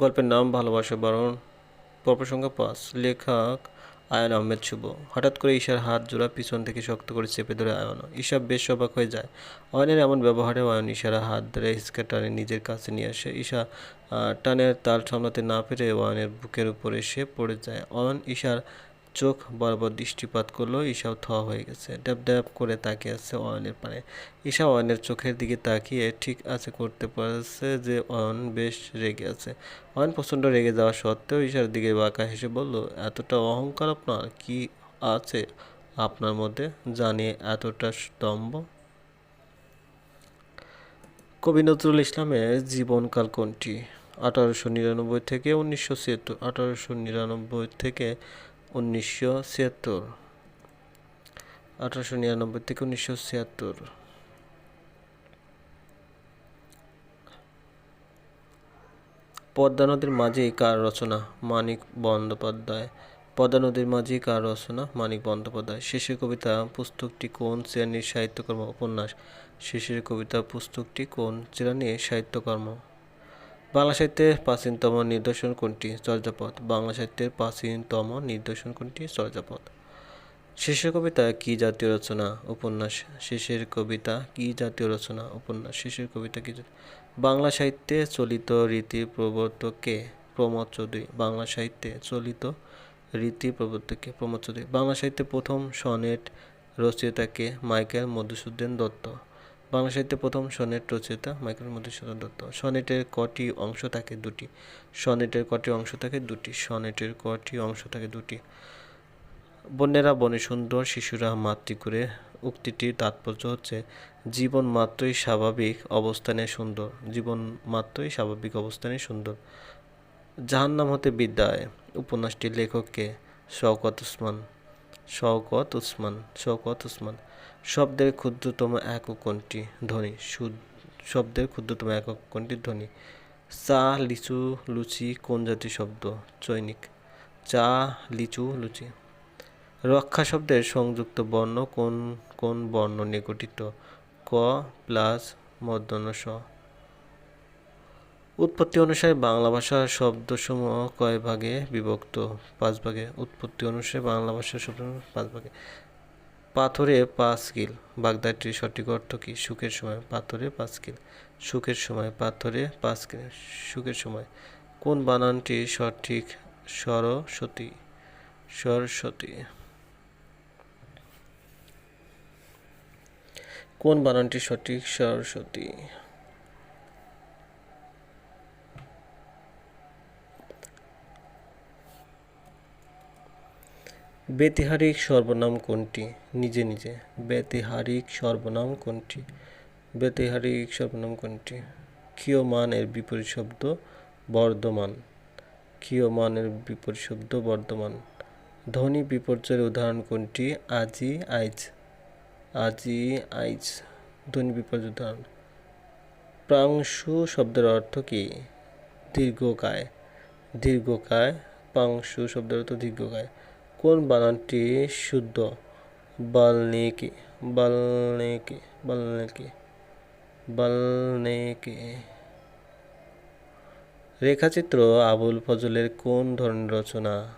গল্পের নাম ভালোবাসা বারণ পর্ব সংখ্যা পাঁচ, লেখক আয়ন আহমেদ শুভ। হঠাৎ করে ঈশার হাত জোড়া পিছন থেকে শক্ত করে চেপে ধরে আয়ন। ঈশা বেশ সবাক হয়ে যায়। অয়নের এমন ব্যবহারে অয়ন ঈশারা হাত ধরে হিসকা টানে নিজের কাছে নিয়ে আসে। ঈশা টানের তাল সামলাতে না পেরে অয়নের বুকের উপর এসে পড়ে যায়। অয়ন ঈশার চোখ বরাবর দৃষ্টিপাত করল, ঈশাও থ হয়ে গেছে। ড্যাব ড্যাব করে তাকিয়ে আছে অয়নের পানে। ঈশা অয়নের চোখের দিকে তাকিয়ে ঠিক আছে করতে পারছে যে অয়ন বেশ রেগে আছে। অয়ন প্রচণ্ড রেগে যাওয়া সত্ত্বেও ঈশার দিকে বাঁকা হেসে বলল, এতটা অহংকার আপনার? কি আছে আপনার মধ্যে জানি এতটা স্তম্ভ? কবি নজরুল ইসলামের জীবনকাল কোনটি? আঠারোশো নিরানব্বই থেকে উনিশশো ছিয়াত্তর, আঠারোশো নিরানব্বই থেকে উনিশশো ছিয়াত্তর। আঠারোশো নিরানব্বই থেকে উনিশশো ছিয়াত্তর। পদ্মা নদীর মাঝেই কার রচনা? মানিক বন্দ্যোপাধ্যায়। পদ্মা নদীর মাঝেই কার রচনা? মানিক বন্দ্যোপাধ্যায়। শেষের কবিতা পুস্তকটি কোন শ্রেণির সাহিত্যকর্ম? উপন্যাস। শেষের কবিতা পুস্তকটি কোন শ্রেণির সাহিত্যকর্ম? বাংলা সাহিত্যের প্রাচীনতম নিদর্শন কোনটি? চর্যাপদ বাংলা সাহিত্যের প্রাচীনতম নিদর্শন কোনটি? চর্যাপদ শেষের কবিতা কি জাতীয় রচনা? উপন্যাস। শেষের কবিতা কি জাতীয় রচনা? উপন্যাস। শেষের কবিতা কি বাংলা সাহিত্যে চলিত রীতি প্রবর্তককে প্রমোদ চৌধুরী। বাংলা সাহিত্যে চলিত রীতি প্রবর্তককে প্রমোদ চৌধুরী। বাংলা সাহিত্যে প্রথম সনেট রচয়িতাকে মাইকেল মধুসূদন দত্ত। বাংলা সাহিত্যে প্রথম সনেট রচয়িতা মাইকেল মধুসূদন দত্ত। সনেটের কটি অংশ থাকে দুটি। সনেটের কটি অংশ থাকে দুটি। সনেটের কটি অংশ থাকে দুটি। বন্যেরা বনে সুন্দর শিশুরা মাতৃকুরে উক্তিটির তাৎপর্য হচ্ছে, জীবন মাত্রই স্বাভাবিক অবস্থানে সুন্দর। জীবন মাত্রই স্বাভাবিক অবস্থানে সুন্দর। জাহান্নাম হতে বিদ্যায় উপন্যাসটির লেখককে শওকত উসমান। শওকত উসমান শওকত উসমান। শব্দের ক্ষুদ্রতম একক কোনটি? ধ্বনি। শব্দের ক্ষুদ্রতম একক কোনটি? ধ্বনি। চা, লিচু, লুচি কোন জাতীয় শব্দ? চৈনিক। চা, লিচু, লুচি। রক্ষা শব্দের সংযুক্ত বর্ণ কোন কোন বর্ণ নিয়ে গঠিত ক প্লাস মধ্যাহ্ন স। উৎপত্তি অনুসারে বাংলা ভাষার শব্দসমূহ কয় ভাগে বিভক্ত? পাঁচ ভাগে। উৎপত্তি অনুসারে বাংলা ভাষার শব্দ পাঁচ ভাগে। পাথরে পাঁচ কিল। বাগদাটির সঠিক অর্থ কি? সুখের সময়। পাথরে পাঁচ কিল। সুখের সময়। পাথরে পাঁচ কিল। সুখের সময়। কোন বানানটি সঠিক? সরস্বতী। সরস্বতী। কোন বানানটি সঠিক? সরস্বতী। বেতিহারিক সর্বনাম কোনটি? নিজে নিজে। ব্যতিহারিক সর্বনাম কোনটি? ব্যতিহারিক সর্বনাম কোনটি? ক্ষীয়মান এর বিপরীত শব্দ বর্ধমান। ক্ষীয়মান এর বিপরীত শব্দ বর্ধমান। ধ্বনি বিপর্যয়ের উদাহরণ কোনটি? আজি আইজ। আজি আইজ। ধ্বনি বিপর্যয় উদাহরণ। প্রাংশু শব্দের অর্থ কি? দীর্ঘকায়। দীর্ঘকায় পাংশু শব্দের অর্থ দীর্ঘকায়। কোন বানানটি শুদ্ধ? বাল্মীকি বাল্মীকি বাল্মীকি বাল্মীকি রেখাচিত্র আবুল ফজলের কোন ধরনের রচনা?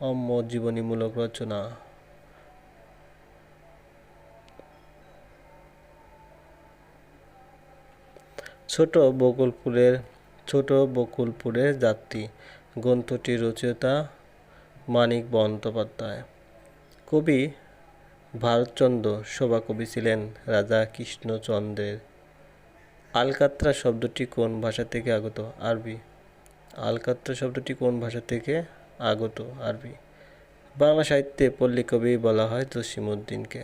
অম্ম জীবনীমূলক রচনা। ছোট বকুলপুরের ছোট বকুলপুরের যাত্রী গ্রন্থটির রচয়িতা মানিক বন্দ্যোপাধ্যায়। কবি ভারতচন্দ্র সভাকবি ছিলেন রাজা কৃষ্ণচন্দ্রের। আলকাত্রা শব্দটি কোন ভাষা থেকে আগত? আরবি। আলকাত্রা শব্দটি কোন ভাষা থেকে আগত? আরবি। বাংলা সাহিত্যে পল্লী কবি বলা হয় জসিমউদ্দিনকে।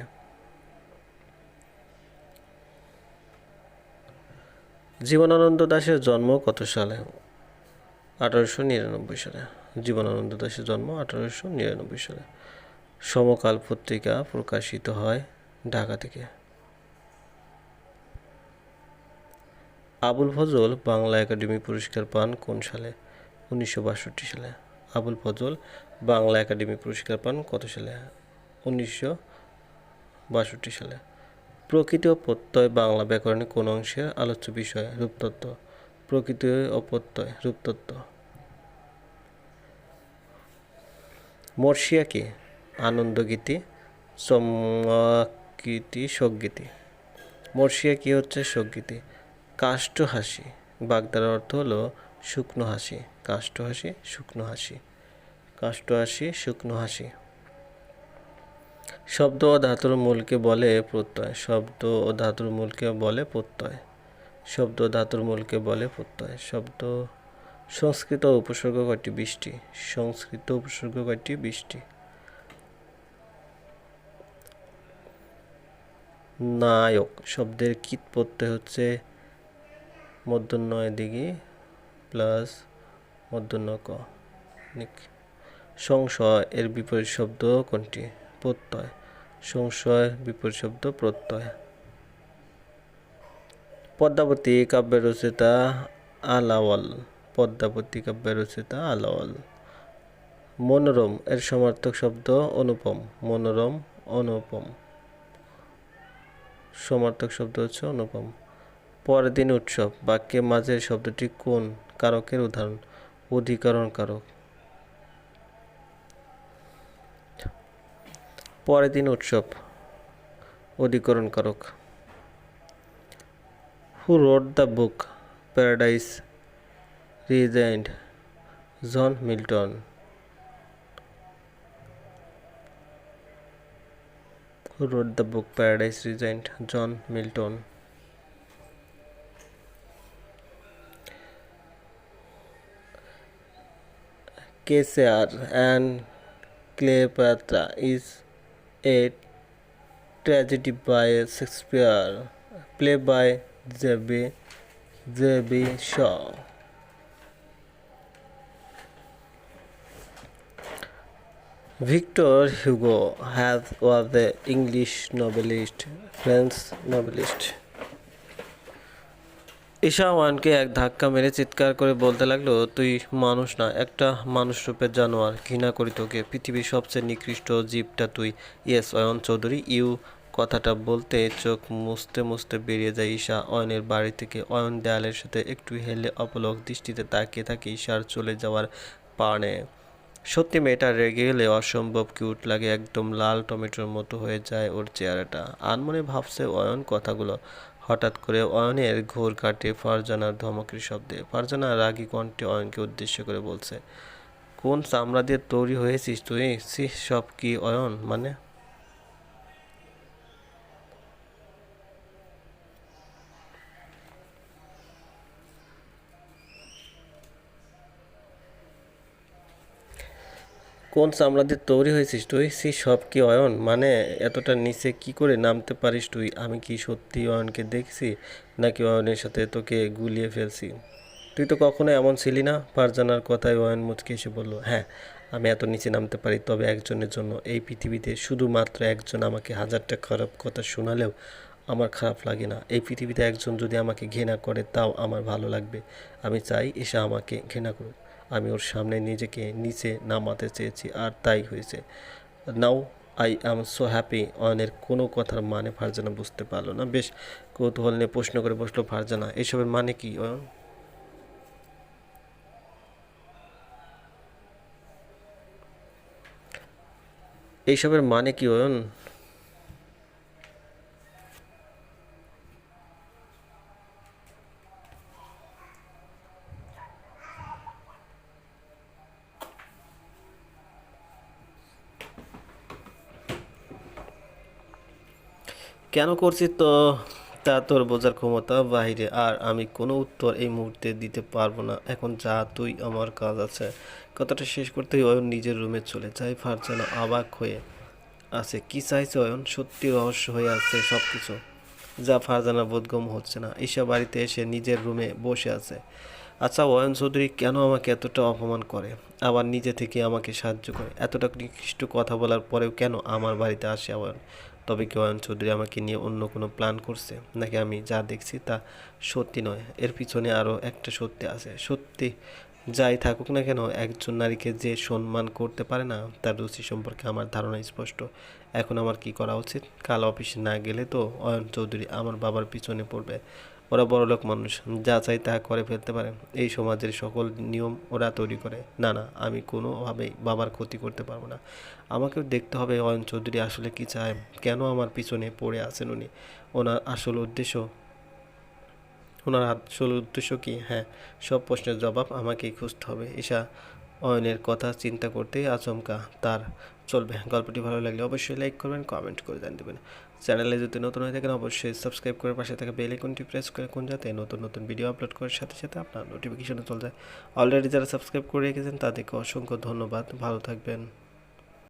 জীবনানন্দ দাশের জন্ম কত সালে? আঠারোশো নিরানব্বই সালে। জীবনানন্দ দাসের জন্ম আঠারোশো নিরানব্বই সালে। সমকাল পত্রিকা প্রকাশিত হয় ঢাকা থেকে। আবুল ফজল বাংলা একাডেমি পুরস্কার পান কোন সালে? উনিশশো বাষট্টি সালে। আবুল ফজল বাংলা একাডেমি পুরস্কার পান কত সালে? উনিশশো বাষট্টি সালে। প্রকৃত প্রত্যয় বাংলা ব্যাকরণে কোন অংশের আলোচ্য বিষয় রূপতত্ত্ব। প্রকৃতি অপত্যয়, রূপতত্ত্ব। মর্ষিয়া কি আনন্দগীতি চমকীতি শোকগীতি মর্ষিয়া কি হচ্ছে? শোকগীতি কাষ্ঠ হাসি বাগদার অর্থ হলো শুকনো হাসি। কাষ্ঠ হাসি শুকনো হাসি। কাষ্ঠ হাসি শুকনো হাসি। শব্দ ও ধাতুর মূলকে বলে প্রত্যয়। শব্দ ও ধাতুর মূলকে বলে প্রত্যয়। শব্দ ধাতুর মূলকে বলে প্রত্যয়। শব্দ সংস্কৃত উপসর্গ কয়টি? বৃষ্টি সংস্কৃত উপসর্গ কয়টি? বৃষ্টি নায়ক শব্দের কীট প্রত্যয় হচ্ছে মধ্যনয় দিঘি প্লাস মধ্যন্য ক। সংশয় এর বিপরীত শব্দ কোনটি? প্রত্যয়। সংশয়ের বিপরীত শব্দ প্রত্যয়। পদ্মাবতী কাব্যের রচিতা আলাওয়াল, পদ্মাবতী কাব্যের রচিতা আলাওয়াল। মনোরম, এর সমার্থক শব্দ অনুপম, মনোরম, অনুপম। সমার্থক শব্দ হচ্ছে অনুপম। পরের দিন উৎসব, বাক্যের মাঝের শব্দটি কোন কারকের উদাহরণ? অধিকরণ কারক পরের দিন উৎসব অধিকরণ কারক who wrote the book Paradise resigned John Milton. Who wrote the book Paradise resigned John Milton. KCR and Cleopatra is a tragedy by Shakespeare, play by J.B. J.B. Shaw. Victor Hugo has was the English novelist, French novelist. Isha ওয়ানকে এক ধাক্কা মেরে চিৎকার করে বলতে লাগল তুই মানুষ না একটা মানুষ রূপের জানোয়ার ঘৃণা করি তোকে পৃথিবীর সবচেয়ে নিকৃষ্ট জীবটা তুই ইয়েস অয়ন চৌধুরী ইউ কথাটা বলতে চোখ মুছতে মুছতে বেরিয়ে যায় ঈশা। অয়নের বাড়ি থেকে অয়ন দেয়ালের সাথে একটু হেলে অপলক দৃষ্টিতে তাকিয়ে থাকে ঈশার চলে যাওয়ার পানে। সত্যি মেয়েটা রেগে গেলে অসম্ভব কিউট লাগে, একদম লাল টমেটোর মতো হয়ে যায় ওর চেহারাটা। আনমনে ভাবছে অয়ন কথাগুলো। হঠাৎ করে অয়নের ঘোর কাটে ফারজানার ধমকের শব্দে। ফারজানা রাগী কণ্ঠে অয়নকে উদ্দেশ্য করে বলছে, কোন চামড়া দিয়ে তৈরি হয়েছিস তুই? সব কি অয়ন? মানে কোন চামড়া দিয়ে তৈরি হয়েছিস তুই? সি সব কি অয়ন? মানে এতটা নিচে কি করে নামতে পারিস তুই? আমি কি সত্যি অয়নকে দেখছি, নাকি অয়নের সাথে তোকে গুলিয়ে ফেলছি? তুই তো কখনো এমন ছিলি না? ফারজানার কথায় অয়ন মুচকে এসে বলল হ্যাঁ আমি এত নিচে নামতে পারি, তবে একজনের জন্য। এই পৃথিবীতে শুধুমাত্র একজন আমাকে হাজারটা খারাপ কথা শোনালেও আমার খারাপ লাগে না। এই পৃথিবীতে একজন যদি আমাকে ঘৃণা করে, তাও আমার ভালো লাগবে। আমি চাই এসে আমাকে ঘৃণা করুক। আমি ওর সামনে নিজেকে নিচে নামাতে চেয়েছি, আর তাই হয়েছে। Now I am so happy অয়নের কোনো কথার মানে ফারজানা বুঝতে পারল না। বেশ কৌতূহল নিয়ে প্রশ্ন করে বসল, ফারজানা, এসবের মানে কি, অয়ন? এইসবের মানে কি, অয়ন? কেন করছি তো? তা তোর বোঝার ক্ষমতা বাইরে আর আমি কোনো উত্তর এই মুহূর্তে দিতে পারব না। এখন যা তুই আমার কাজ আছে। কথাটা শেষ করতেই অয়ন নিজের রুমে চলে যায়, ফারজানা অবাক হয়ে আছে। কি চাইছে অয়ন? সত্যি রহস্য হয়ে আছে সব কিছু যা ফারজানা বোধগম হচ্ছে না। ঈশা বাড়িতে এসে নিজের রুমে বসে আছে। আচ্ছা অয়ন চৌধুরী কেন আমাকে এতটা অপমান করে? আবার নিজে থেকে আমাকে সাহায্য করে? এতটা নিকৃষ্ট কথা বলার পরেও কেন আমার বাড়িতে আসে অয়ন? তবে কি চৌধুরী আমাকে নিয়ে অন্য কোনো প্ল্যান করছে? নাকি আমি যা দেখছি তা সত্যি নয়? এর পিছনে আরও একটা সত্যি আছে। সত্যি যাই থাকুক না কেন, একজন নারীকে যে সম্মান করতে পারে না, তার রুচি সম্পর্কে আমার ধারণা স্পষ্ট। এখন আমার কি করা উচিত? কাল অফিসে না গেলে তো অয়ন চৌধুরী আমার বাবার পিছনে পড়বে। ওরা বড়লোক মানুষ, যা চাই তা করে ফেলতে পারে। এই সমাজের সকল নিয়ম ওরা তৈরি করে। না না, আমি কোনোভাবেই বাবার ক্ষতি করতে পারব না। আমাকেও দেখতে হবে অয়ন চৌধুরী আসলে কি চায়। কেন আমার পিছনে পড়ে আছেন উনি? ওনার আসল উদ্দেশ্য ওনার আসল উদ্দেশ্য কী? হ্যাঁ সব প্রশ্নের জবাব আমাকেই খুঁজতে হবে। ঈশা অয়নের কথা চিন্তা করতেই আচমকা তার চলবে। গল্পটি ভালো লাগলে অবশ্যই লাইক করবেন, কমেন্ট করে জানিয়ে দেবেন। চ্যানেলে যদি নতুন হয়ে থাকেন, অবশ্যই সাবস্ক্রাইব করে পাশে থাকা বেল আইকনটি প্রেস করে কোন যাতে নতুন নতুন ভিডিও আপলোড করার সাথে সাথে আপনার নোটিফিকেশনে চলে যায়। অলরেডি যারা সাবস্ক্রাইব করে রেখেছেন, তাদেরকে অসংখ্য ধন্যবাদ। ভালো থাকবেন।